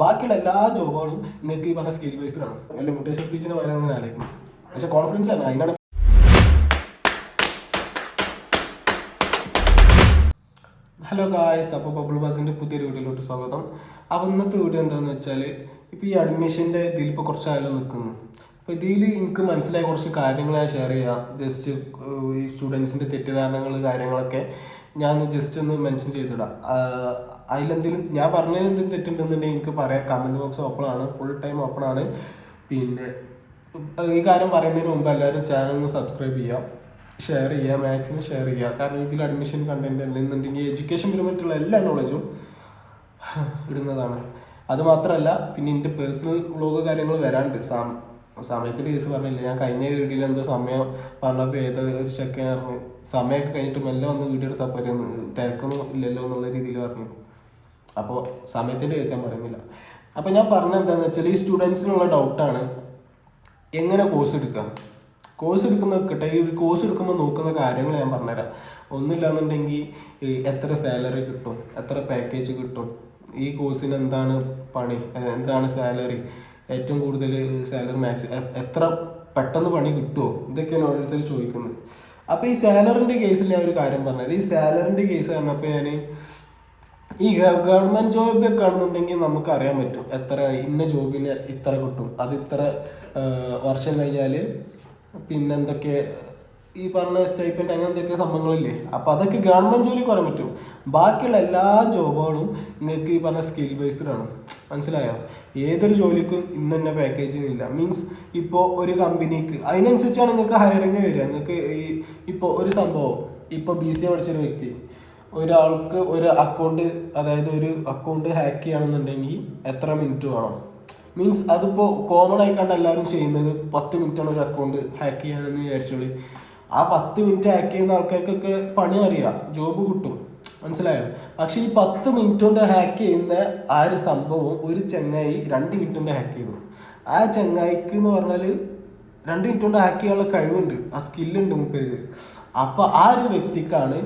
ബാക്കിയുള്ള എല്ലാ ജോബുകളും നിങ്ങൾക്ക് ഈ പറഞ്ഞ സ്കിൽ ബേസ്ഡ് ആണ് അല്ലെ മുട്ടേഷൻ സ്പീച്ചിനെ പറയാൻ ആലോചിക്കും പക്ഷേ കോൺഫിഡൻസ് അല്ല. അതിനാണ് ഹലോ ഗായ്സ് അപ്പോൾ ബബിൾ ബസിന്റെ പുതിയൊരു വീഡിയോയിലോട്ട് സ്വാഗതം. അപ്പോൾ ഇന്നത്തെ വീഡിയോ എന്താണെന്ന് വെച്ചാൽ ഇപ്പോൾ ഈ അഡ്മിഷന്റെ ഇതിൽ ഇപ്പോൾ കുറച്ചായാലും നിൽക്കുന്നു അപ്പോൾ ഇതിൽ എനിക്ക് മനസ്സിലായ കുറച്ച് കാര്യങ്ങൾ ഞാൻ ഷെയർ ചെയ്യാം. ജസ്റ്റ് ഈ സ്റ്റുഡൻസിന്റെ തെറ്റിദ്ധാരണകൾ കാര്യങ്ങളൊക്കെ. ഞാൻ ജസ്റ്റ് ഒന്ന് മെൻഷൻ ചെയ്തിടാം. അതിലെന്തെങ്കിലും ഞാൻ പറഞ്ഞതിൽ എന്തെങ്കിലും തെറ്റുണ്ടെന്നുണ്ടെങ്കിൽ എനിക്ക് പറയാം. കമന്റ് ബോക്സ് ഓപ്പൺ ആണ്. ഫുൾ ടൈം ഓപ്പൺ ആണ്. പിന്നെ ഈ കാര്യം പറയുന്നതിന് മുമ്പ് എല്ലാവരും ചാനൽ ഒന്ന് സബ്സ്ക്രൈബ് ചെയ്യാം. ഷെയർ ചെയ്യുക മാക്സിമം ഷെയർ ചെയ്യുക കാരണം ഇതിൽ അഡ്മിഷൻ കണ്ടന്റ് അല്ലെന്നുണ്ടെങ്കിൽ എഡ്യൂക്കേഷൻ പരമായിട്ടുള്ള എല്ലാ നോളജും ഇടുന്നതാണ്. അതുമാത്രമല്ല പിന്നെ എന്റെ പേഴ്സണൽ വ്ളോഗ് കാര്യങ്ങൾ വരാണ്ട്. സാം സമയത്തിന്റെ കേസ് പറഞ്ഞില്ല? ഞാൻ കഴിഞ്ഞ വീട്ടിൽ എന്തോ സമയം പറഞ്ഞപ്പോൾ ഏതോ ഒരു ചെക്കൻ പറഞ്ഞു സമയമൊക്കെ കഴിഞ്ഞിട്ട് മെല്ലെ വന്ന് വീഡിയോ എടുത്താൽ പോരെ തിരക്കൊന്നും ഇല്ലല്ലോ എന്നുള്ള രീതിയിൽ പറഞ്ഞു. അപ്പോൾ സമയത്തിന്റെ കേസ് ഞാൻ പറയുന്നില്ല. അപ്പോൾ ഞാൻ പറഞ്ഞത് എന്താണെന്ന് വെച്ചാൽ ഈ സ്റ്റുഡൻസിനുള്ള ഡൗട്ടാണ് എങ്ങനെ കോഴ്സ് എടുക്കുക കോഴ്സ് എടുക്കുന്ന കിട്ടെ ഈ കോഴ്സ് എടുക്കുമ്പോൾ നോക്കുന്ന കാര്യങ്ങൾ ഞാൻ പറഞ്ഞുതരാം. ഒന്നുമില്ലാന്നുണ്ടെങ്കിൽ എത്ര സാലറി കിട്ടും? എത്ര പാക്കേജ് കിട്ടും? ഈ കോഴ്സിന് എന്താണ് പണി? എന്താണ് സാലറി ഏറ്റവും കൂടുതൽ സാലറി മാക്സ് എത്ര പെട്ടെന്ന് പണി കിട്ടുമോ ഇതൊക്കെയാണ് ഓരോരുത്തർ ചോദിക്കുന്നത്. അപ്പോൾ ഈ സാലറിന്റെ കേസിൽ ഞാൻ ഒരു കാര്യം പറഞ്ഞത് ഈ സാലറിന്റെ കേസ് പറഞ്ഞപ്പോൾ ഞാൻ ഈ ഗവൺമെന്റ് ജോബ് ഒക്കെ ആണെന്നുണ്ടെങ്കിൽ നമുക്ക് അറിയാൻ പറ്റും എത്ര ഇന്ന ജോബിന് ഇത്ര കിട്ടും. അത് ഇത്ര വർഷം കഴിഞ്ഞാൽ പിന്നെ എന്തൊക്കെ ഈ പറഞ്ഞ സ്റ്റേറ്റ്മെന്റ് അങ്ങനെ ഒക്കെ സംഭവങ്ങളില്ലേ? അപ്പോൾ അതൊക്കെ ഗവൺമെന്റ് ജോലി പറയാൻ പറ്റും. ബാക്കിയുള്ള എല്ലാ ജോബുകളും നിങ്ങൾക്ക് ഈ പറഞ്ഞ സ്കിൽ ബേസ്ഡ് ആണ് മനസ്സിലായോ? ഏതൊരു ജോലിക്കും ഇന്ന് തന്നെ പാക്കേജ് ഇല്ല. മീൻസ് ഇപ്പോൾ ഒരു കമ്പനിക്ക് അതിനനുസരിച്ചാണ് നിങ്ങൾക്ക് ഹയറിങ് വരിക. നിങ്ങൾക്ക് ഈ ഇപ്പോൾ ഒരു സംഭവം. ഇപ്പോൾ ബി സി എ പഠിച്ചൊരു വ്യക്തി. ഒരാൾക്ക് ഒരു അക്കൗണ്ട് അതായത് ഒരു അക്കൗണ്ട് ഹാക്ക് ചെയ്യണമെന്നുണ്ടെങ്കിൽ എത്ര മിനിറ്റ് വേണം? മീൻസ് അതിപ്പോൾ കോമൺ ആയിക്കാണ്ട് എല്ലാവരും ചെയ്യുന്നത് പത്ത് മിനിറ്റാണ് ഒരു അക്കൗണ്ട് ഹാക്ക് ചെയ്യാനെന്ന് വിചാരിച്ചോളി. ആ പത്ത് മിനിറ്റ് ഹാക്ക് ചെയ്യുന്ന ആൾക്കാർക്കൊക്കെ പണി അറിയാം. ജോബ് കിട്ടും. മനസ്സിലായോ? പക്ഷെ ഈ പത്ത് മിനിറ്റ് കൊണ്ട് ഹാക്ക് ചെയ്യുന്ന ആ ഒരു സംഭവം ഒരു ചെങ്ങായി രണ്ട് മിനിറ്റ് കൊണ്ട് ഹാക്ക് ചെയ്തു. ആ ചെങ്ങായിക്ക് എന്ന് പറഞ്ഞാൽ രണ്ട് മിനിറ്റ് കൊണ്ട് ഹാക്ക് ചെയ്യാനുള്ള കഴിവുണ്ട്. ആ സ്കില്ലുണ്ട് മുപ്പേര് അപ്പൊ ആ ഒരു വ്യക്തിക്കാണ്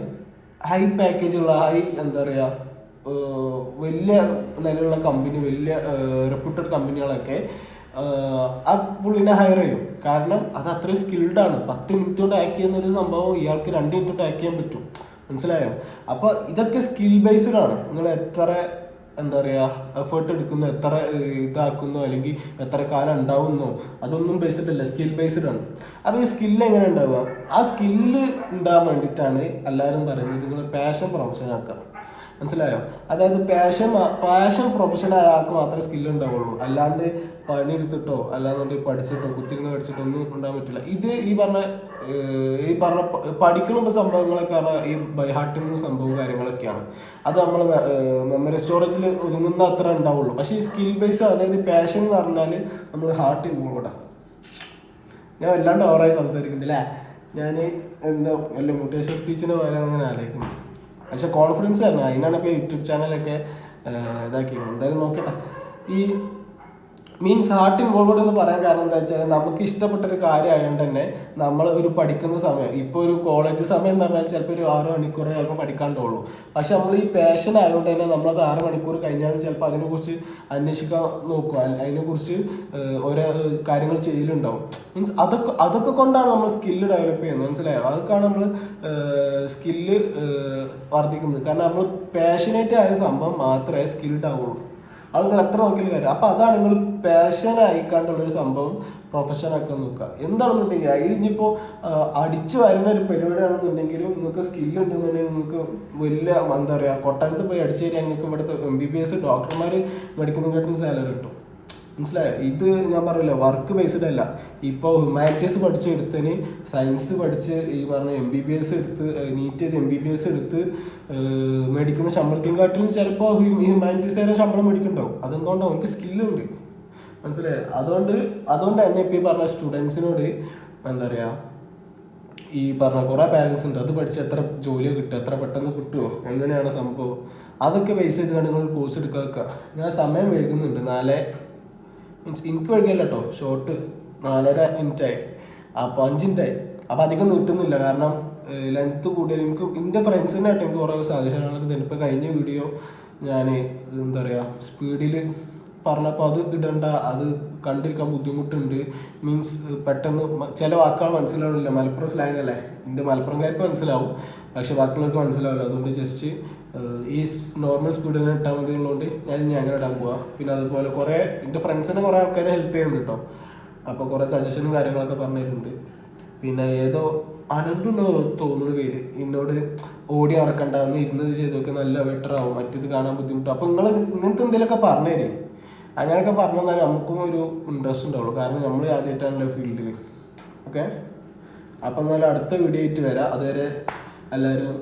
ഹൈ പാക്കേജ് ഉള്ള ഹൈ എന്താ പറയാ വലിയ നിലയുള്ള കമ്പനി വലിയ റെപ്യൂട്ടഡ് കമ്പനികളൊക്കെ ആ പുള്ളിനെ ഹയർ ചെയ്യും. കാരണം അത് അത്രയും സ്കിൽഡ് ആണ്. പത്ത് മിനിറ്റ് കൊണ്ട് ഹാക്ക് ചെയ്യുന്ന ഒരു സംഭവം ഇയാൾക്ക് രണ്ട് മിനിറ്റ് കൊണ്ട് ഹാക്ക് ചെയ്യാൻ പറ്റും. മനസ്സിലായോ? അപ്പൊ ഇതൊക്കെ സ്കിൽ ബേസ്ഡ് ആണ്. നിങ്ങൾ എത്ര എന്താ പറയുക എഫേർട്ട് എടുക്കുന്നു എത്ര ഇതാക്കുന്നു അല്ലെങ്കിൽ എത്ര കാലം ഉണ്ടാവുന്നു അതൊന്നും ബേസ്ഡ് അല്ല. സ്കിൽ ബേസ്ഡ് ആണ്. അപ്പോൾ ഈ സ്കില്ല് എങ്ങനെ ഉണ്ടാവുക? ആ സ്കില്ല് ഉണ്ടാകാൻ വേണ്ടിയിട്ടാണ് എല്ലാവരും പറയുന്നത്. നിങ്ങൾ പാഷൻ പ്രൊഫഷൻ ആക്കുക. മനസ്സിലായോ? അതായത് പാഷൻ പാഷൻ പ്രൊഫഷൻ ആയ ആൾക്ക് മാത്രമേ സ്കില്ല് ഉണ്ടാവുള്ളൂ. അല്ലാണ്ട് പണിയെടുത്തിട്ടോ അല്ലാന്നുണ്ടെങ്കിൽ പഠിച്ചിട്ടോ കുത്തിരുന്ന് പഠിച്ചിട്ടോ ഒന്നും ഉണ്ടാകാൻ പറ്റില്ല. ഇത് ഈ പറഞ്ഞ ഈ പറഞ്ഞ പഠിക്കുന്ന സംഭവങ്ങളൊക്കെ ഈ ബൈഹാർട്ടിങ് സംഭവം കാര്യങ്ങളൊക്കെയാണ്. അത് നമ്മൾ മെമ്മറി സ്റ്റോറേജിൽ ഒതുങ്ങുന്ന അത്ര ഉണ്ടാവുള്ളൂ. പക്ഷേ ഈ സ്കിൽ ബേസ് അതായത് പാഷൻ എന്ന് പറഞ്ഞാൽ നമ്മൾ ഹാർട്ട് ഇൻവോൾവ്ഡാണ് ഞാൻ വല്ലാണ്ട് ഓവറായി സംസാരിക്കുന്നില്ല? ഞാൻ എന്താ വല്ല മോട്ടിവേഷൻ സ്പീച്ചിന് പോലെ അങ്ങനെ ആലോചിക്കുന്നു. പക്ഷെ കോൺഫിഡൻസ് ആയിരുന്നു. അതിനാണ് ഇപ്പോൾ യൂട്യൂബ് ചാനലൊക്കെ ഇതാക്കിയത്. എന്തായാലും നോക്കട്ടെ. ഈ മീൻസ് ഹാർട്ട് ഇൻവോൾവഡ് എന്ന് പറയാൻ കാരണം എന്താ വെച്ചാൽ നമുക്ക് ഇഷ്ടപ്പെട്ട ഒരു കാര്യം ആയതുകൊണ്ട് തന്നെ നമ്മൾ ഒരു പഠിക്കുന്ന സമയം ഇപ്പോൾ ഒരു കോളേജ് സമയം എന്ന് പറഞ്ഞാൽ ചിലപ്പോൾ ഒരു ആറ് മണിക്കൂർ ചിലപ്പോൾ പഠിക്കാണ്ടുള്ളൂ. പക്ഷെ നമ്മൾ ഈ പാഷൻ ആയതുകൊണ്ട് തന്നെ നമ്മളത് ആറ് മണിക്കൂർ കഴിഞ്ഞാലും ചിലപ്പോൾ അതിനെക്കുറിച്ച് അന്വേഷിക്കാൻ അല്ല- അതിനെക്കുറിച്ച് ഓരോ കാര്യങ്ങൾ ചെയ്യലുണ്ടാവും. മീൻസ് അതൊക്കെ അതൊക്കെ കൊണ്ടാണ് നമ്മൾ സ്കില്ല് ഡെവലപ്പ് ചെയ്യുന്നത്. മനസ്സിലായോ? അതൊക്കെയാണ് നമ്മൾ സ്കില്ല് വർദ്ധിക്കുന്നത്. കാരണം നമ്മൾ പാഷനേറ്റ് ആയ സംഭവം മാത്രമേ സ്കിൽഡ് ആവുള്ളൂ അത് നിങ്ങൾ എത്ര നോക്കിയാലും കാര്യം. അപ്പൊ അതാണ് നിങ്ങൾ പാഷൻ ആയിക്കാണ്ടുള്ള ഒരു സംഭവം പ്രൊഫഷൻ ആക്കാൻ നോക്കുക. എന്താണെന്നുണ്ടെങ്കിൽ അത് ഇനിയിപ്പോ അടിച്ചു വരുന്ന ഒരു പരിപാടിയാണെന്നുണ്ടെങ്കിലും നിങ്ങൾക്ക് സ്കില്ല് ഉണ്ടെന്നുണ്ടെങ്കിൽ നിങ്ങൾക്ക് വലിയ എന്താ പറയാ കൊട്ടാരത്ത് പോയി അടിച്ചു കഴിഞ്ഞാൽ നിങ്ങൾക്ക് ഇവിടുത്തെ എം ബി ബി എസ് ഡോക്ടർമാർ മെഡിക്കുന്നതിനെക്കാട്ടും സാലറി കിട്ടും. മനസ്സിലായോ? ഇത് ഞാൻ പറയില്ല വർക്ക് ബേസ്ഡ് അല്ല. ഇപ്പോൾ ഹ്യൂമാനിറ്റീസ് പഠിച്ച് എടുത്തതിന് സയൻസ് പഠിച്ച് ഈ പറഞ്ഞ എം ബി ബി എസ് എടുത്ത് നീറ്റ് ചെയ്ത് എം ബി ബി എസ് എടുത്ത് മേടിക്കുന്ന ശമ്പളത്തിനെക്കാട്ടിലും ചിലപ്പോൾ ആയാലും ശമ്പളം മേടിക്കുന്നുണ്ടാവും. അതെന്തുകൊണ്ടാണ് അവർക്ക് സ്കില്ലുണ്ട് മനസ്സിലായോ? അതുകൊണ്ട് അതുകൊണ്ട് തന്നെ ഇപ്പോൾ ഈ പറഞ്ഞ സ്റ്റുഡൻസിനോട് എന്താ പറയുക ഈ പറഞ്ഞ കുറേ പാരൻസ് ഉണ്ട്. അത് പഠിച്ച് എത്ര ജോലിയോ കിട്ടും എത്ര പെട്ടെന്ന് കിട്ടുമോ എങ്ങനെയാണ് സംഭവം? അതൊക്കെ ബേസ് ചെയ്തിട്ടാണ് നിങ്ങൾ കോഴ്സ് എടുക്കുക ഞാൻ സമയം വൈകുന്നുണ്ട്. നാല് മീൻസ് എനിക്ക് വൈകില്ല കേട്ടോ ഷോർട്ട് നാലര മിനിറ്റായി. അപ്പോൾ അഞ്ച് മിനിറ്റായി. അപ്പോൾ അധികം നീട്ടുന്നില്ല. കാരണം ലെങ്ത്ത് കൂടിയ എനിക്ക് എന്റെ ഫ്രണ്ട്സിനായിട്ട് എനിക്ക് കുറേ സജഷനുകളൊക്കെ തരും. ഇപ്പോൾ കഴിഞ്ഞ വീഡിയോ ഞാൻ എന്താ പറയുക സ്പീഡിൽ പറഞ്ഞപ്പോൾ അത് ഇടണ്ട അത് കണ്ടിരിക്കാൻ ബുദ്ധിമുട്ടുണ്ട്. മീൻസ് പെട്ടെന്ന് ചില വാക്കുകൾ മനസ്സിലാവില്ല. മലപ്പുറം സ്ലാങ് അല്ലേ? എന്റെ മലപ്പുറംകാർക്ക് മനസ്സിലാവും. പക്ഷെ ബാക്കിയുള്ളവർക്ക് മനസ്സിലാവില്ല. അതുകൊണ്ട് ജസ്റ്റ് ഈ നോർമൽ സ്പീഡിൽ ഇട്ടാൽ മതി ഉള്ളതുകൊണ്ട് ഞാൻ ഇനി അങ്ങനെ ഇടാൻ പോവാ. പിന്നെ അതുപോലെ കുറേ എന്റെ ഫ്രണ്ട്സിനെ കുറേ ആൾക്കാരെ ഹെൽപ്പ് ചെയ്യുന്നുണ്ട് കേട്ടോ അപ്പോൾ കുറേ സജഷനും കാര്യങ്ങളൊക്കെ പറഞ്ഞു പിന്നെ ഏതോ അനന്തുണ്ടോ തോന്നുന്ന പേര്. എന്നോട് ഓടി നടക്കണ്ട എന്ന് ഇരുന്നത് ചെയ്തൊക്കെ നല്ല ബെറ്റർ ആവും. മറ്റേത് കാണാൻ ബുദ്ധിമുട്ടും. അപ്പോൾ നിങ്ങൾ ഇങ്ങനത്തെ എന്തെങ്കിലുമൊക്കെ പറഞ്ഞു തരും അങ്ങനെയൊക്കെ പറഞ്ഞു തന്നാൽ നമുക്കും ഒരു ഇൻട്രസ്റ്റ് ഉണ്ടാവുള്ളൂ. കാരണം നമ്മൾ ആദ്യമായിട്ടാണല്ലോ ഫീൽഡിൽ ഓക്കെ അപ്പം എന്നാലും അടുത്ത വീഡിയോ ആയിട്ട് വരാം. അതുവരെ എല്ലാവരും